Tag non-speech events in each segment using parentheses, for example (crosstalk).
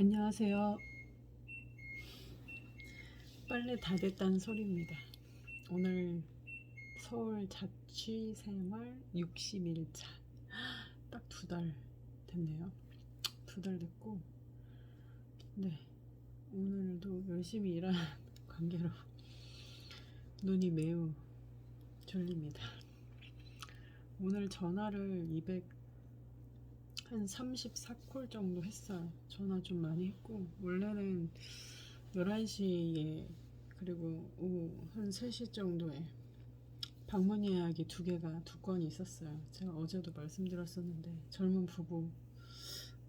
안녕하세요. 빨래 다 됐다는 소리입니다. 오늘 서울 자취 생활 60일차. 딱 두 달 됐네요. 두 달 됐고, 네. 오늘도 열심히 일한 (laughs) 관계로 눈이 매우 졸립니다. 오늘 전화를 200, 한 34콜 정도 했어요. 전화 좀 많이 했고, 원래는 11시에, 그리고 오후 한 3시 정도에 방문 예약이 두 개가, 두 건이 있었어요. 제가 어제도 말씀드렸었는데, 젊은 부부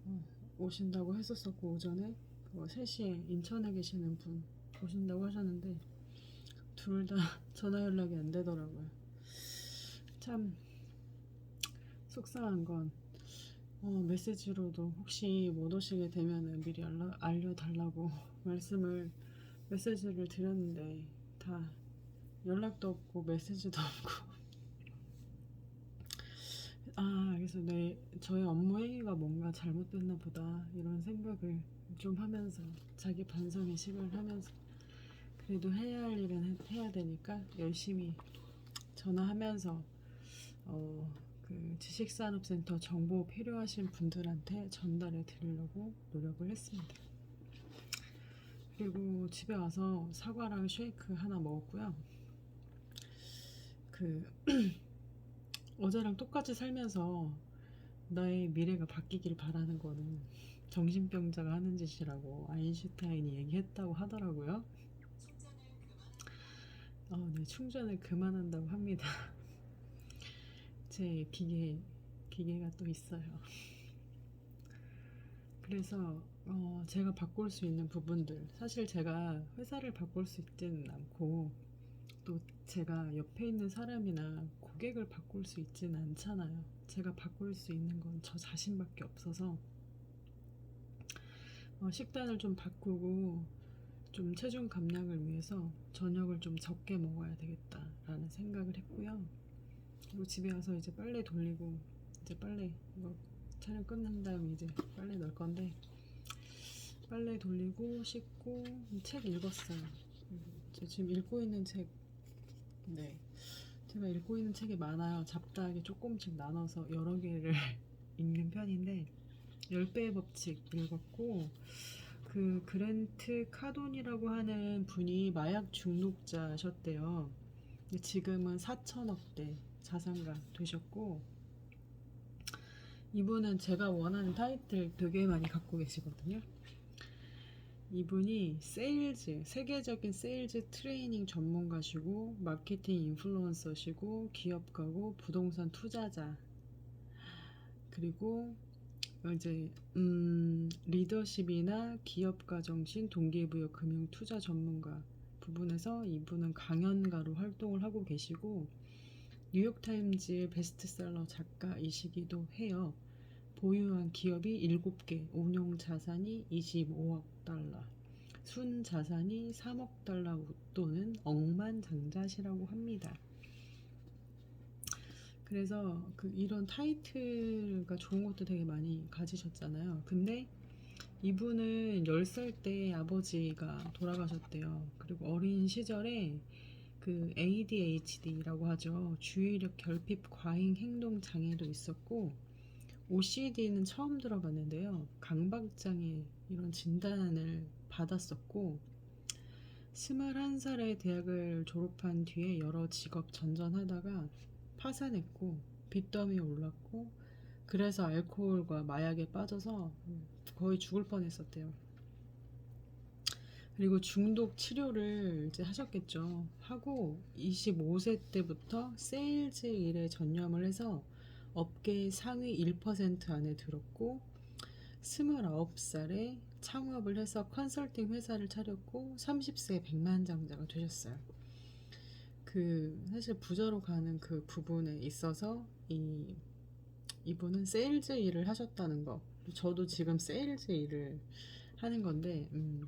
어, 오신다고 했었었고, 오전에. 그 3시에 인천에 계시는 분 오신다고 하셨는데, 둘 다 (laughs) 전화 연락이 안 되더라고요. 참, 속상한 건, 어, 메시지로도 혹시 못 오시게 되면은 미리 알려, 알려달라고 (laughs) 말씀을 메시지를 드렸는데 다 연락도 없고 메시지도 (laughs) 없고. 아 그래서 내 저의 업무 행위가 뭔가 잘못됐나 보다 이런 생각을 좀 하면서 자기 반성의 시간을 하면서 그래도 해야 할 일은 해- 해야 되니까 열심히 전화하면서 어, 그 지식산업센터 정보 필요하신 분들한테 전달해 드리려고 노력을 했습니다. 그리고 집에 와서 사과랑 쉐이크 하나 먹었고요. 그 (clears throat) 어제랑 똑같이 살면서 나의 미래가 바뀌길 바라는 거는 정신병자가 하는 짓이라고 아인슈타인이 얘기했다고 하더라고요. 어, 네, 충전을 그만한다고 합니다. 제 기계 기계가 또 있어요. (laughs) 그래서 어, 제가 바꿀 수 있는 부분들 사실 제가 회사를 바꿀 수 있지는 않고 또 제가 옆에 있는 사람이나 고객을 바꿀 수 있지는 않잖아요. 제가 바꿀 수 있는 건 저 자신밖에 없어서 어, 식단을 좀 바꾸고 좀 체중 감량을 위해서 저녁을 좀 적게 먹어야 되겠다라는 생각을 했고요. 그리고 집에 와서 이제 빨래 돌리고 이제 빨래 이거 촬영 끝난 다음에 이제 빨래 넣을 건데 빨래 돌리고 씻고 책 읽었어요. 저 지금 읽고 있는 책, 네. 제가 읽고 있는 책이 많아요. 잡다하게 조금씩 나눠서 여러 개를 (laughs) 읽는 편인데 10배의 법칙 읽었고 그 그랜트 카돈이라고 하는 분이 마약 중독자셨대요. 지금은 4천억대 자산가 되셨고 이분은 제가 원하는 타이틀 되게 많이 갖고 계시거든요. 이분이 세일즈, 세계적인 세일즈 트레이닝 전문가시고 마케팅 인플루언서시고 기업가고 부동산 투자자 그리고 이제 음, 리더십이나 기업가 정신, 동기부여 금융 투자 전문가 부분에서 이분은 강연가로 활동을 하고 계시고 뉴욕타임즈의 베스트셀러 작가이시기도 해요. 보유한 기업이 7개, 운용 자산이 25억 달러, 순 자산이 3억 달러 웃도는 억만장자시라고 합니다. 그래서 그 이런 타이틀과 좋은 것도 되게 많이 가지셨잖아요. 근데 이분은 10살 때 아버지가 돌아가셨대요. 그리고 어린 시절에 그 ADHD라고 하죠. 주의력 결핍 과잉 행동 장애도 있었고 OCD는 처음 들어봤는데요. 강박장애 이런 진단을 받았었고 21살에 대학을 졸업한 뒤에 여러 직업 전전하다가 파산했고 빚더미에 올랐고 그래서 알코올과 마약에 빠져서 거의 죽을 뻔했었대요. 그리고 중독 치료를 이제 하셨겠죠. 하고 25세 때부터 세일즈 일에 전념을 해서 업계의 상위 1% 안에 들었고 29살에 창업을 해서 컨설팅 회사를 차렸고 30세에 백만장자가 되셨어요. 그 사실 부자로 가는 그 부분에 있어서 이 이분은 세일즈 일을 하셨다는 거. 저도 지금 세일즈 일을 하는 건데 음,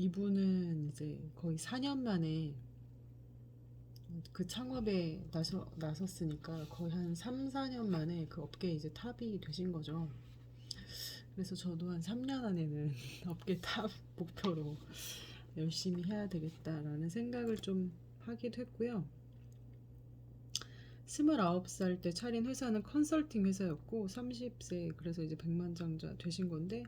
이분은 이제 거의 4년 만에 그 창업에 나서, 나섰으니까 거의 한 3, 4년 만에 그 업계에 이제 탑이 되신 거죠. 그래서 저도 한 3년 안에는 (laughs) 업계 탑 목표로 열심히 해야 되겠다라는 생각을 좀 하기도 했고요. 29살 때 차린 회사는 컨설팅 회사였고 30세 그래서 이제 백만장자 되신 건데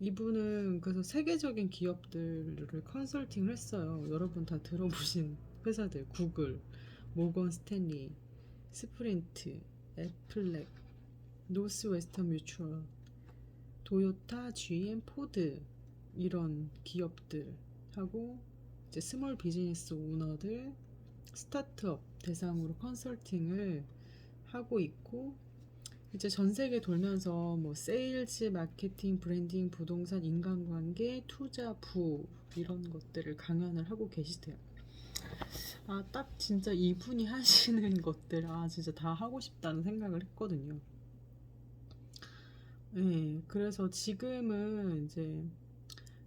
이분은 그래서 세계적인 기업들을 컨설팅을 했어요. 여러분 다 들어보신 (laughs) 회사들 구글, 모건 스탠리, 스프린트, 애플렉, 노스웨스턴 뮤추얼, 도요타, GM, 포드 이런 기업들하고 이제 스몰 비즈니스 오너들 스타트업 대상으로 컨설팅을 하고 있고 이제 전 세계 돌면서 뭐 세일즈, 마케팅, 브랜딩, 부동산, 인간관계, 투자, 부 이런 것들을 강연을 하고 계시대요. 아, 딱 진짜 이분이 (laughs) 하시는 것들 아 진짜 다 하고 싶다는 생각을 했거든요. 네, 그래서 지금은 이제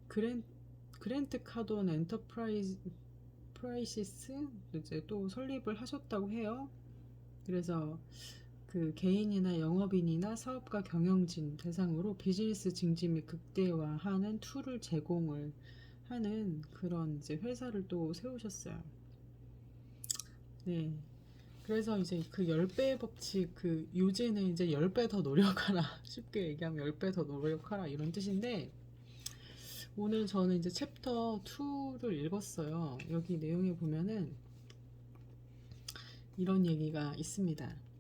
그랜 그랜트 카돈 엔터프라이즈 프라이시스 이제 또 설립을 하셨다고 해요. 그래서 그 개인이나 영업인이나 사업가 경영진 대상으로 비즈니스 증지 및 극대화하는 툴을 제공을 하는 그런 이제 회사를 또 세우셨어요. 네. 그래서 이제 그 10배 법칙 그 요지는 이제 10배 더 노력하라. (laughs) 쉽게 얘기하면 10배 더 노력하라 이런 뜻인데 오늘 저는 이제 챕터 2를 읽었어요. 여기 내용에 보면은 이런 얘기가 있습니다.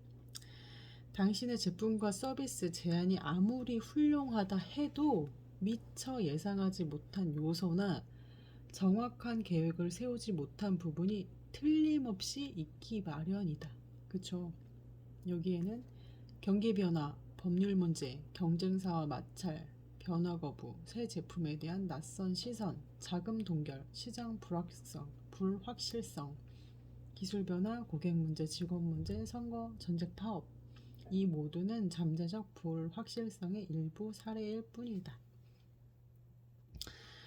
당신의 제품과 서비스 제안이 아무리 훌륭하다 해도 미처 예상하지 못한 요소나 정확한 계획을 세우지 못한 부분이 틀림없이 있기 마련이다. 그쵸? 여기에는 경기 변화, 법률 문제, 경쟁사와 마찰, 변화 거부, 새 제품에 대한 낯선 시선, 자금 동결, 시장 불확실성, 불확실성, 기술 변화, 고객 문제, 직원 문제, 선거, 전쟁 파업. 이 모두는 잠재적 불확실성의 일부 사례일 뿐이다.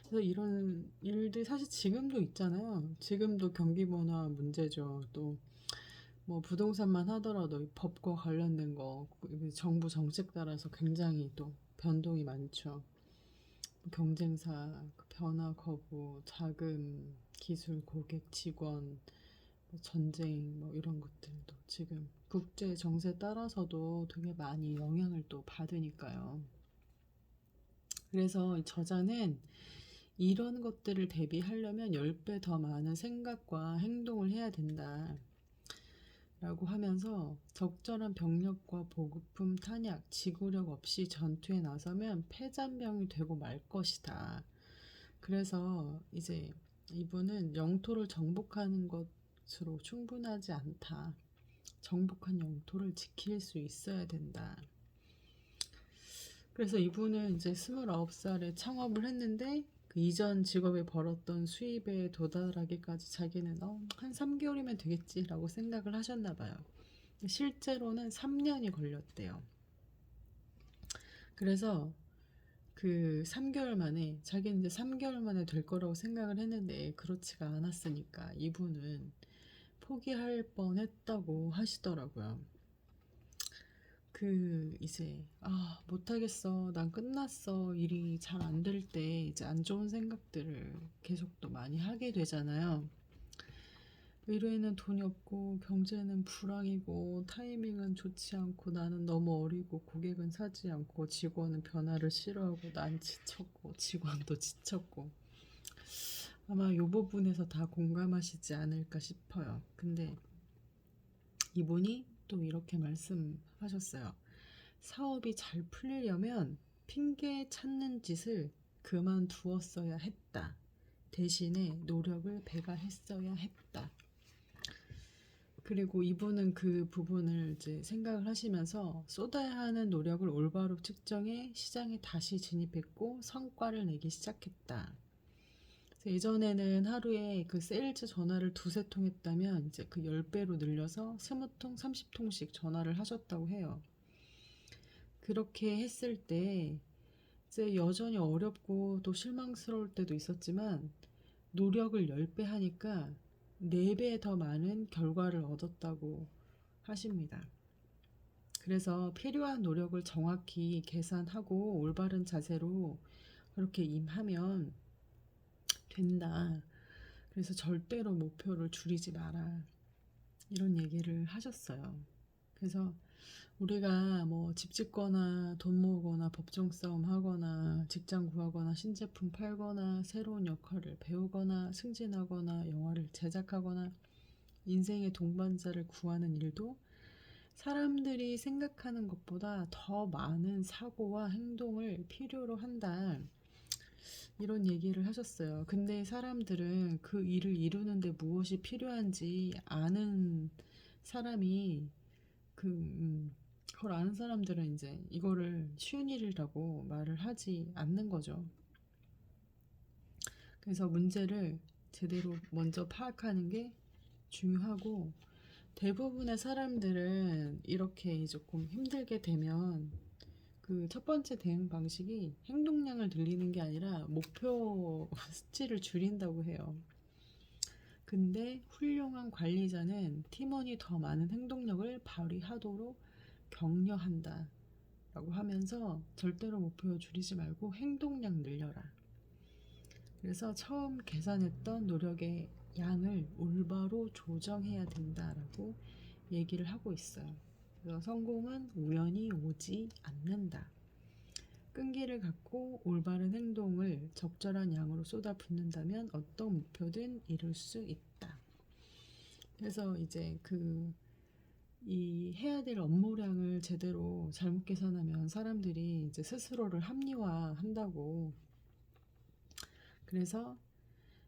그래서 이런 일들이 사실 지금도 있잖아요. 지금도 경기 변화 문제죠. 또 뭐 부동산만 하더라도 이 법과 관련된 거그 정부 정책 따라서 굉장히 또 변동이 많죠. 경쟁사 그 변화 거부, 자금, 기술, 고객, 직원, 뭐 전쟁 뭐 이런 것들도 지금 국제 정세 따라서도 되게 많이 영향을 또 받으니까요. 그래서 이 저자는 이런 것들을 대비하려면 10배 더 많은 생각과 행동을 해야 된다. 라고 하면서 적절한 병력과 보급품 탄약, 지구력 없이 전투에 나서면 패잔병이 되고 말 것이다. 그래서 이제 이분은 영토를 정복하는 것으로 충분하지 않다. 정복한 영토를 지킬 수 있어야 된다. 그래서 이분은 이제 29살에 창업을 했는데 그 이전 직업에 벌었던 수입에 도달하기까지 자기는 어, 한 3개월이면 되겠지라고 생각을 하셨나 봐요. 실제로는 3년이 걸렸대요. 그래서 그 3개월 만에 자기는 이제 3개월 만에 될 거라고 생각을 했는데 그렇지가 않았으니까 이분은 포기할 뻔했다고 하시더라고요. 그 이제 아 못하겠어 난 끝났어 일이 잘 안 될 때 이제 안 좋은 생각들을 계속 또 많이 하게 되잖아요. 의뢰인은 돈이 없고 경제는 불황이고 타이밍은 좋지 않고 나는 너무 어리고 고객은 사지 않고 직원은 변화를 싫어하고 난 지쳤고 직원도 지쳤고 아마 이 부분에서 다 공감하시지 않을까 싶어요. 근데 이분이 또 이렇게 말씀하셨어요. 사업이 잘 풀리려면 핑계 찾는 짓을 그만두었어야 했다. 대신에 노력을 배가했어야 했다. 그리고 이분은 그 부분을 이제 생각을 하시면서 쏟아야 하는 노력을 올바로 측정해 시장에 다시 진입했고 성과를 내기 시작했다. 예전에는 하루에 그 세일즈 전화를 두세 통 했다면 이제 그 10배로 늘려서 20통, 30통씩 전화를 하셨다고 해요. 그렇게 했을 때 이제 여전히 어렵고 또 실망스러울 때도 있었지만 노력을 10배 하니까 4배 더 많은 결과를 얻었다고 하십니다. 그래서 필요한 노력을 정확히 계산하고 올바른 자세로 그렇게 임하면 된다. 그래서 절대로 목표를 줄이지 마라. 이런 얘기를 하셨어요. 그래서 우리가 뭐 집 짓거나 돈 모으거나 법정 싸움 하거나 직장 구하거나 신제품 팔거나 새로운 역할을 배우거나 승진하거나 영화를 제작하거나 인생의 동반자를 구하는 일도 사람들이 생각하는 것보다 더 많은 사고와 행동을 필요로 한다. 이런 얘기를 하셨어요. 근데 사람들은 그 일을 이루는데 무엇이 필요한지 아는 사람이 그, 음, 그걸 아는 사람들은 이제 이거를 쉬운 일이라고 말을 하지 않는 거죠. 그래서 문제를 제대로 먼저 파악하는 게 중요하고 대부분의 사람들은 이렇게 조금 힘들게 되면 그 첫 번째 대응 방식이 행동량을 늘리는 게 아니라 목표 (laughs) 수치를 줄인다고 해요. 근데 훌륭한 관리자는 팀원이 더 많은 행동력을 발휘하도록 격려한다. 라고 하면서 절대로 목표 줄이지 말고 행동량 늘려라. 그래서 처음 계산했던 노력의 양을 올바로 조정해야 된다라고 얘기를 하고 있어요. 그래서 성공은 우연히 오지 않는다. 끈기를 갖고 올바른 행동을 적절한 양으로 쏟아붓는다면 어떤 목표든 이룰 수 있다. 그래서 이제 그 이 해야 될 업무량을 제대로 잘못 계산하면 사람들이 이제 스스로를 합리화한다고. 그래서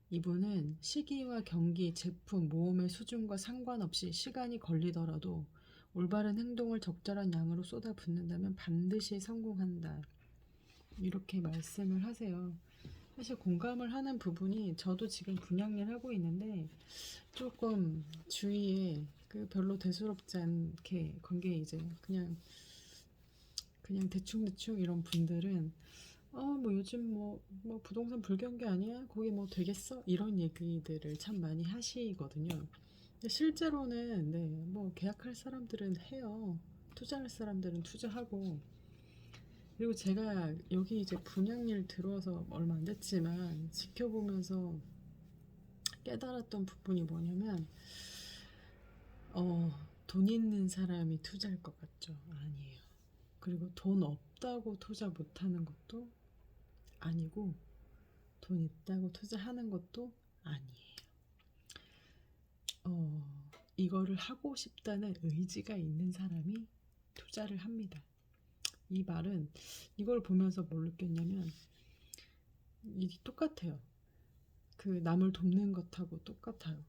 이분은 시기와 경기, 제품, 모험의 수준과 상관없이 시간이 걸리더라도 올바른 행동을 적절한 양으로 쏟아붓는다면 반드시 성공한다. 이렇게 말씀을 하세요. 사실 공감을 하는 부분이 저도 지금 분양일 하고 있는데 조금 주위에 그 별로 대수롭지 않게 관계 이제 그냥 그냥 대충 대충 이런 분들은 어뭐 요즘 뭐, 뭐 부동산 불경기 아니야? 거기 뭐 되겠어? 이런 얘기들을 참 많이 하시거든요. 실제로는 네, 뭐 계약할 사람들은 해요. 투자할 사람들은 투자하고 그리고 제가 여기 이제 분양일 들어와서 얼마 안 됐지만 지켜보면서 깨달았던 부분이 뭐냐면 어, 돈 있는 사람이 투자할 것 같죠? 아니에요. 그리고 돈 없다고 투자 못하는 것도 아니고 돈 있다고 투자하는 것도 아니에요. 어, 이거를 하고 싶다는 의지가 있는 사람이 투자를 합니다. 이 말은 이걸 보면서 뭘 느꼈냐면 이게 똑같아요. 그 남을 돕는 것하고 똑같아요.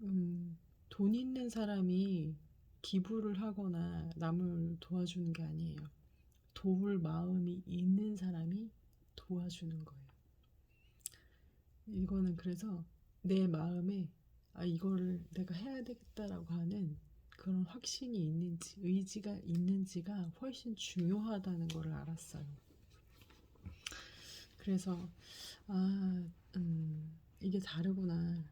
음, 돈 있는 사람이 기부를 하거나 남을 도와주는 게 아니에요. 도울 마음이 있는 사람이 도와주는 거예요. 이거는 그래서 내 마음에 아, 이거를 내가 해야 되겠다라고 하는 그런 확신이 있는지, 의지가 있는지가 훨씬 중요하다는 걸 알았어요. 그래서, 아, 음, 이게 다르구나.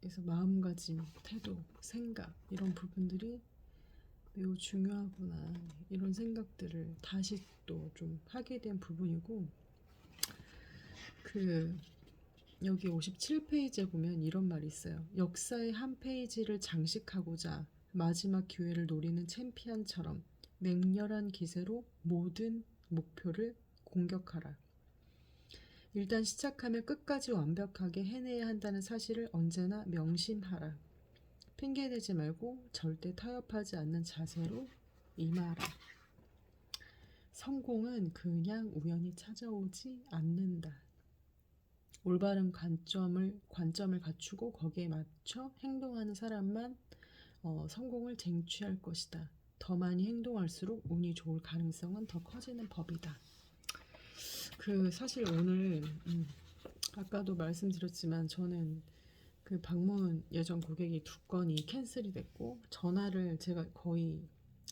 그래서 마음가짐, 태도, 생각, 이런 부분들이 매우 중요하구나. 이런 생각들을 다시 또 좀 하게 된 부분이고, 그, 여기 57페이지에 보면 이런 말이 있어요. 역사의 한 페이지를 장식하고자 마지막 기회를 노리는 챔피언처럼 맹렬한 기세로 모든 목표를 공격하라. 일단 시작하면 끝까지 완벽하게 해내야 한다는 사실을 언제나 명심하라. 핑계대지 말고 절대 타협하지 않는 자세로 임하라. 성공은 그냥 우연히 찾아오지 않는다. 올바른 관점을 관점을 갖추고 거기에 맞춰 행동하는 사람만 어, 성공을 쟁취할 것이다. 더 많이 행동할수록 운이 좋을 가능성은 더 커지는 법이다. 그 사실 오늘 음, 아까도 말씀드렸지만 저는 그 방문 예정 고객이 두 건이 캔슬이 됐고 전화를 제가 거의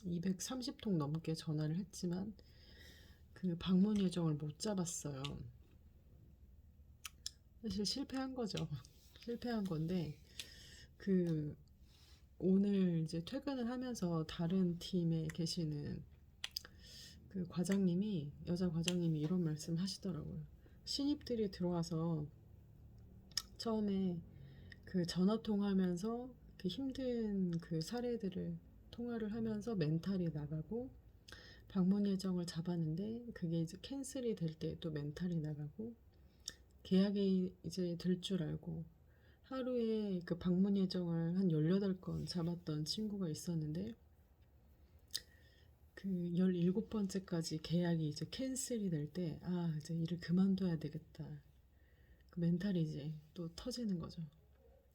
230통 넘게 전화를 했지만 그 방문 예정을 못 잡았어요. 사실 실패한 거죠. (laughs) 실패한 건데 그 오늘 이제 퇴근을 하면서 다른 팀에 계시는 그 과장님이 여자 과장님이 이런 말씀 하시더라고요. 신입들이 들어와서 처음에 그 전화 통화하면서 그 힘든 그 사례들을 통화를 하면서 멘탈이 나가고 방문 예정을 잡았는데 그게 이제 캔슬이 될 때 또 멘탈이 나가고 계약이 이제 될 줄 알고 하루에 그 방문 예정을 한 18건 잡았던 친구가 있었는데 그 17번째까지 계약이 이제 캔슬이 될 때 아, 이제 일을 그만둬야 되겠다. 그 멘탈이 이제 또 터지는 거죠.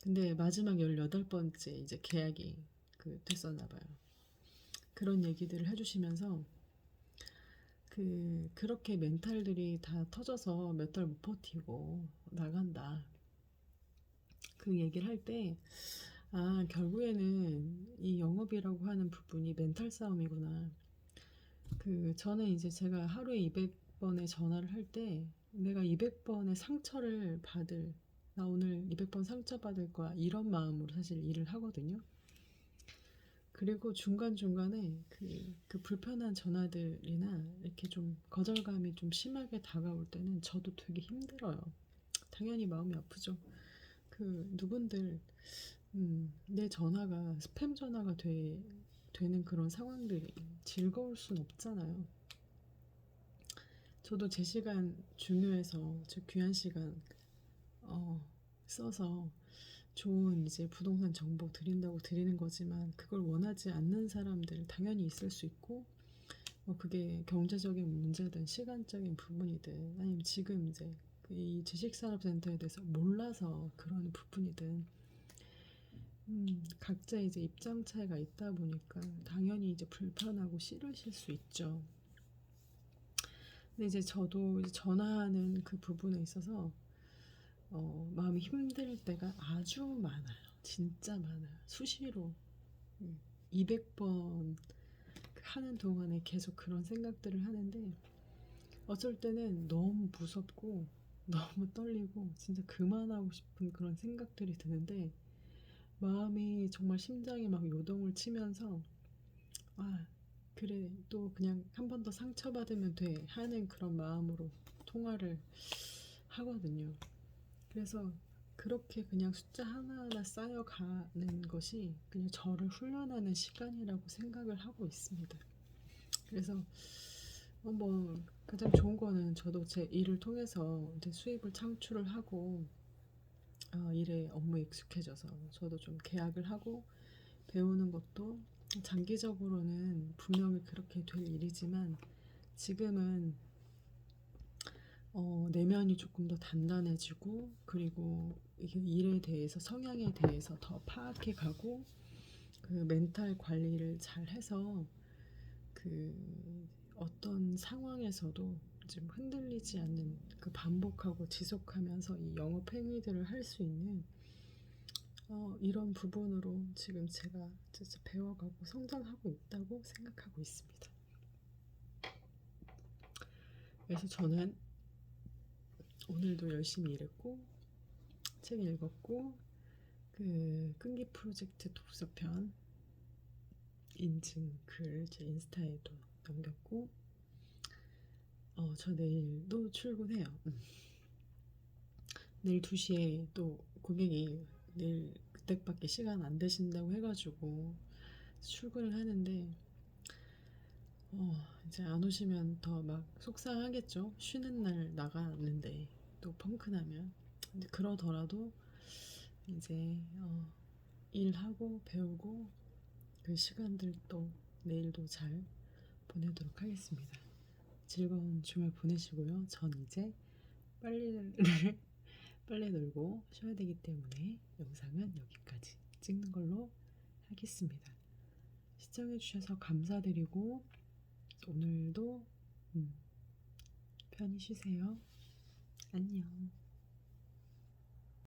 근데 마지막 18번째 이제 계약이 그 됐었나 봐요. 그런 얘기들을 해주시면서 그 그렇게 멘탈들이 다 터져서 몇 달 못 버티고 나간다. 그 얘기를 할 때, 아, 결국에는 이 영업이라고 하는 부분이 멘탈 싸움이구나. 그, 저는 이제 제가 하루에 200번의 전화를 할 때, 내가 200번의 상처를 받을, 나 오늘 200번 상처 받을 거야. 이런 마음으로 사실 일을 하거든요. 그리고 중간중간에 그, 그 불편한 전화들이나 이렇게 좀 거절감이 좀 심하게 다가올 때는 저도 되게 힘들어요. 당연히 마음이 아프죠. 그 누군들 음, 내 전화가 스팸 전화가 돼, 되는 그런 상황들이 즐거울 순 없잖아요. 저도 제 시간 중요해서 제 귀한 시간 어, 써서 좋은 이제 부동산 정보 드린다고 드리는 거지만 그걸 원하지 않는 사람들 당연히 있을 수 있고 뭐 그게 경제적인 문제든 시간적인 부분이든 아니면 지금 이제 그이 지식산업센터에 대해서 몰라서 그런 부분이든 음, 각자 이제 입장 차이가 있다 보니까 당연히 이제 불편하고 싫으실 수 있죠. 근데 이제 저도 이제 전화하는 그 부분에 있어서 어, 마음이 힘들 때가 아주 많아요. 진짜 많아요. 수시로 음, 200번 하는 동안에 계속 그런 생각들을 하는데 어쩔 때는 너무 무섭고 너무 떨리고 진짜 그만하고 싶은 그런 생각들이 드는데 마음이 정말 심장이 막 요동을 치면서 아 그래 또 그냥 한 번 더 상처받으면 돼 하는 그런 마음으로 통화를 하거든요. 그래서 그렇게 그냥 숫자 하나하나 쌓여가는 것이 그냥 저를 훈련하는 시간이라고 생각을 하고 있습니다. 그래서 어, 뭐 가장 좋은 거는 저도 제 일을 통해서 수입을 창출을 하고 어, 일에 업무에 익숙해져서 저도 좀 계약을 하고 배우는 것도 장기적으로는 분명히 그렇게 될 일이지만 지금은 어, 내면이 조금 더 단단해지고 그리고 이 일에 대해서 성향에 대해서 더 파악해 가고 그 멘탈 관리를 잘 해서 그 어떤 상황에서도 좀 흔들리지 않는 그 반복하고 지속하면서 이 영업 행위들을 할 수 있는 어, 이런 부분으로 지금 제가 진짜 배워가고 성장하고 있다고 생각하고 있습니다. 그래서 저는 오늘도 열심히 일했고 책 읽었고 그 끈기 프로젝트 독서편 인증 글 제 인스타에도 남겼고 어, 저 내일도 출근해요. 음. 내일 2시에 또 고객이 내일 그때밖에 시간 안 되신다고 해가지고 출근을 하는데 어, 이제 안 오시면 더 막 속상하겠죠. 쉬는 날 나가는데 또 펑크 나면 근데 그러더라도 이제 어, 일하고 배우고 그 시간들 또 내일도 잘 보내도록 하겠습니다. 즐거운 주말 보내시고요. 전 이제 빨래를 빨래 널고 쉬어야 되기 때문에 영상은 여기까지 찍는 걸로 하겠습니다. 시청해주셔서 감사드리고 오늘도 음, 편히 쉬세요. 안녕.